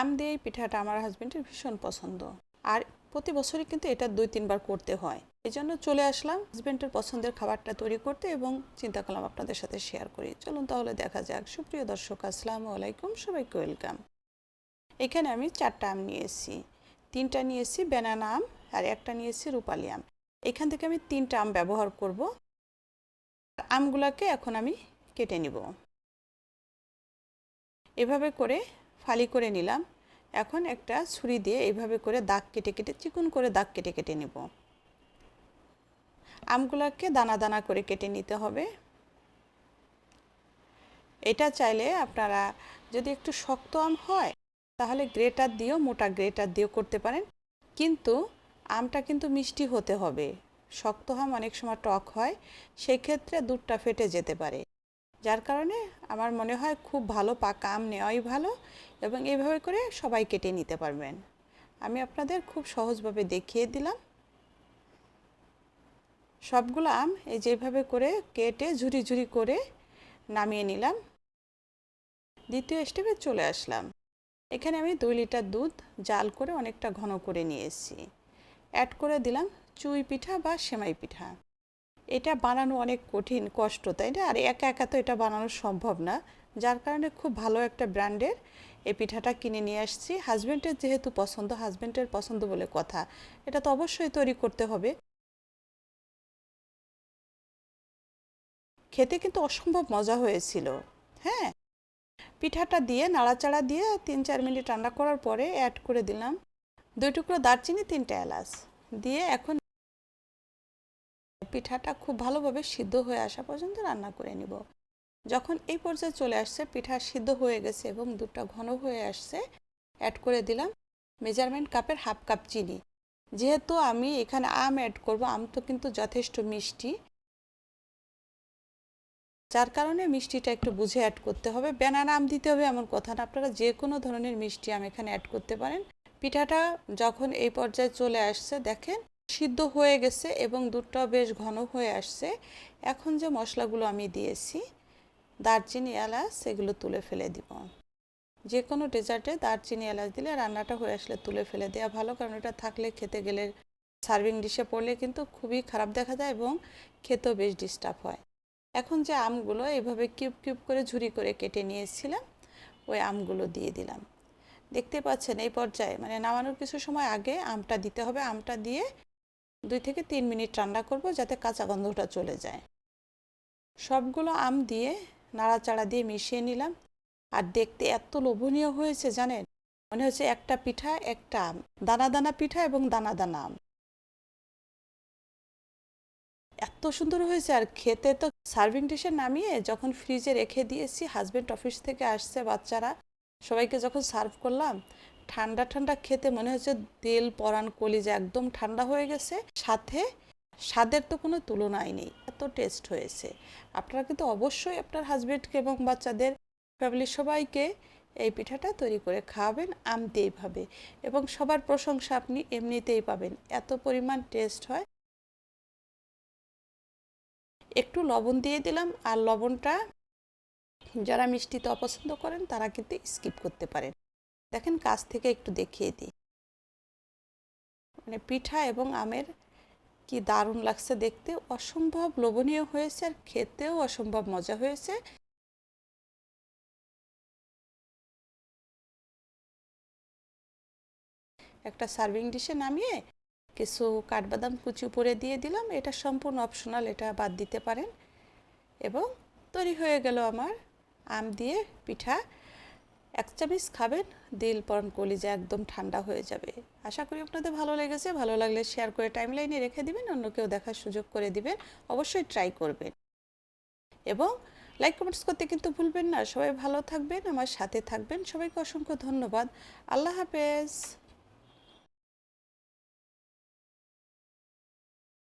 আম দিয়ে এই পিঠাটা আমার হাজবেন্ডের ভীষণ পছন্দ। আর প্রতি বছরই কিন্তু এটা দুই, তিনবার করতে হয়। এই জন্য চলে আসলাম হাজবেন্ডের পছন্দের খাবারটা তৈরি করতে এবং চিন্তা করলাম আপনাদের সাথে শেয়ার করি। চলুন তাহলে দেখা যাক। সুপ্রিয় দর্শক, আসসালামু আলাইকুম। সবাইকে ওয়েলকাম এখানে আমি চারটা আম নিয়ে এসেছি তিনটা নিয়ে এসেছি ব্যানানা আম আর একটা নিয়ে এসেছি রূপালি আম। এখান থেকে আমি তিনটা আম ব্যবহার করব। আমগুলাকে এখন আমি কেটে নিব। এভাবে করে ফালি করে নিলাম। এখন একটা ছুরি দিয়ে এইভাবে করে দাগ কেটে কেটে, চিকন করে দাগ কেটে কেটে নেব। আমগুলোকে দানা দানা করে কেটে নিতে হবে। এটা চাইলে আপনারা যদি একটু শক্ত আম হয়, তাহলে গ্রেটার দিয়েও মোটা গ্রেটার দিয়েও করতে পারেন। কিন্তু আমটা কিন্তু মিষ্টি হতে হবে। শক্ত আম অনেক সময় টক হয় সেই ক্ষেত্রে দুধটা ফেটে যেতে পারে। যার কারণে আমার মনে হয় খুব ভালো পাকা আম নেওয়াই ভালো এবং এইভাবে করে সবাই কেটে নিতে পারবেন। আমি আপনাদের খুব সহজভাবে দেখিয়ে দিলাম। সবগুলো আম এই যেভাবে করে কেটে ঝুরি ঝুরি করে নামিয়ে নিলাম। দ্বিতীয় স্টেপে চলে আসলাম। এখানে আমি দুই লিটার দুধ জাল করে অনেকটা ঘন করে নিয়ে এসেছি অ্যাড করে দিলাম চুই পিঠা বা সেমাই পিঠা। এটা বানানো অনেক কঠিন কষ্ট, তাই না? আর একা একা তো এটা বানানো সম্ভব না। যার কারণে খুব ভালো একটা ব্র্যান্ডের এই পিঠাটা কিনে নিয়ে আসছি। হাজব্যান্ডের যেহেতু পছন্দ হাজব্যান্ডের পছন্দ বলে কথা, এটা তো অবশ্যই তৈরি করতে হবে। খেতে কিন্তু অসম্ভব মজা হয়েছিল হ্যাঁ? পিঠাটা দিয়ে, নাড়াচাড়া দিয়ে তিন চার মিনিট রান্না করার পরে অ্যাড করে দিলাম। দুই টুকরো দারচিনি, তিনটা এলাচ দিয়ে এখন পিঠাটা খুব ভালোভাবে সিদ্ধ হয়ে আসা পর্যন্ত রান্না করে নিব। যখন এই পর্যায়ে চলে আসছে, পিঠা সিদ্ধ হয়ে গেছে এবং দুধটা ঘন হয়ে আসছে অ্যাড করে দিলাম মেজারমেন্ট কাপের হাফ কাপ চিনি। যেহেতু আমি এখানে আম অ্যাড করব, আম তো কিন্তু যথেষ্ট মিষ্টি। যার কারণে মিষ্টিটা একটু বুঝে অ্যাড করতে হবে। ব্যানানা আম দিতে হবে এমন কথা না। আপনারা যে কোনো ধরনের মিষ্টি আম এখানে অ্যাড করতে পারেন। পিঠাটা যখন এই পর্যায়ে চলে আসছে, দেখেন সিদ্ধ হয়ে গেছে এবং দুধটাও বেশ ঘন হয়ে আসছে। এখন যে মশলাগুলো আমি দিয়েছি, দারচিনি, এলাচ সেগুলো তুলে ফেলে দিব। যে কোনো ডেজার্টে দারচিনি, এলাচ দিলে রান্নাটা হয়ে আসলে তুলে ফেলে দেওয়া ভালো, কারণ এটা থাকলে খেতে গেলে সার্ভিং ডিশে পড়লে কিন্তু খুবই খারাপ দেখা যায় এবং খেতেও বেশ ডিস্টার্ব হয়। এখন যে আমগুলো, এইভাবে কিউব কিউব করে ঝুরি করে কেটে নিয়েছিলাম, ওই আমগুলো দিয়ে দিলাম। দেখতে পাচ্ছেন, এই পর্যায়ে মানে নামানোর কিছু সময় আগে আমটা দিতে হবে। আমটা দিয়ে দুই থেকে তিন মিনিট রান্না করব যাতে কাঁচা গন্ধটা চলে যায়। সবগুলো আম দিয়ে নাড়াচাড়া দিয়ে মিশিয়ে নিলাম। আর দেখতে এত লোভনীয় হয়েছে জানেন? মনে হচ্ছে একটা পিঠা, একটা আম। দানা দানা পিঠা এবং দানা দানা আম। এত সুন্দর হয়েছে আর খেতে তো সার্ভিং ডিশে নামিয়ে যখন ফ্রিজে রেখে দিয়েছি হাজব্যান্ড অফিস থেকে আসছে বাচ্চারা। সবাইকে যখন সার্ভ করলাম ঠান্ডা ঠান্ডা খেতে মনে হচ্ছে তেল, পরান, কলিজা একদম ঠান্ডা হয়ে গেছে। সাথে স্বাদের তো কোনো তুলনাই নেই, এত টেস্ট হয়েছে। আপনারা কিন্তু অবশ্যই আপনার হাজব্যান্ডকে এবং বাচ্চাদের ফ্যামিলির সবাইকে এই পিঠাটা তৈরি করে খাওয়াবেন আমতেই ভাবে। এবং সবার প্রশংসা আপনি এমনিতেই পাবেন, এত পরিমাণ টেস্ট হয়। একটু লবণ দিয়ে দিলাম, আর লবণটা যারা মিষ্টিতে অপছন্দ করেন তারা কিন্তু স্কিপ করতে পারেন। দেখেন কাছ থেকে একটু দেখিয়ে দিই। মানে পিঠা এবং আমের কি দারুণ লাগছে দেখতে। অসম্ভব লোভনীয় হয়েছে আর খেতেও অসম্ভব মজা হয়েছে। একটা সার্ভিং ডিশে নামিয়ে কিছু কাঠবাদাম কুচি উপরে দিয়ে দিলাম। এটা সম্পূর্ণ অপশনাল, এটা বাদ দিতে পারেন। এবং তৈরি হয়ে গেল আমার আম দিয়ে পিঠা। এক চামচ খাবেন, দিল পরন কলিজা একদম ঠান্ডা হয়ে যাবে। আশা করি আপনাদের ভালো লেগেছে। ভালো লাগলে শেয়ার করে টাইম লাইনে রেখে দিবেন, অন্য কেউ দেখার সুযোগ করে দিবেন, অবশ্যই ট্রাই করবেন। এবং লাইক কমেন্টস করতে কিন্তু ভুলবেন না। সবাই ভালো থাকবেন, আমার সাথে থাকবেন। সবাইকে অসংখ্য ধন্যবাদ। আল্লাহ হাফেজ।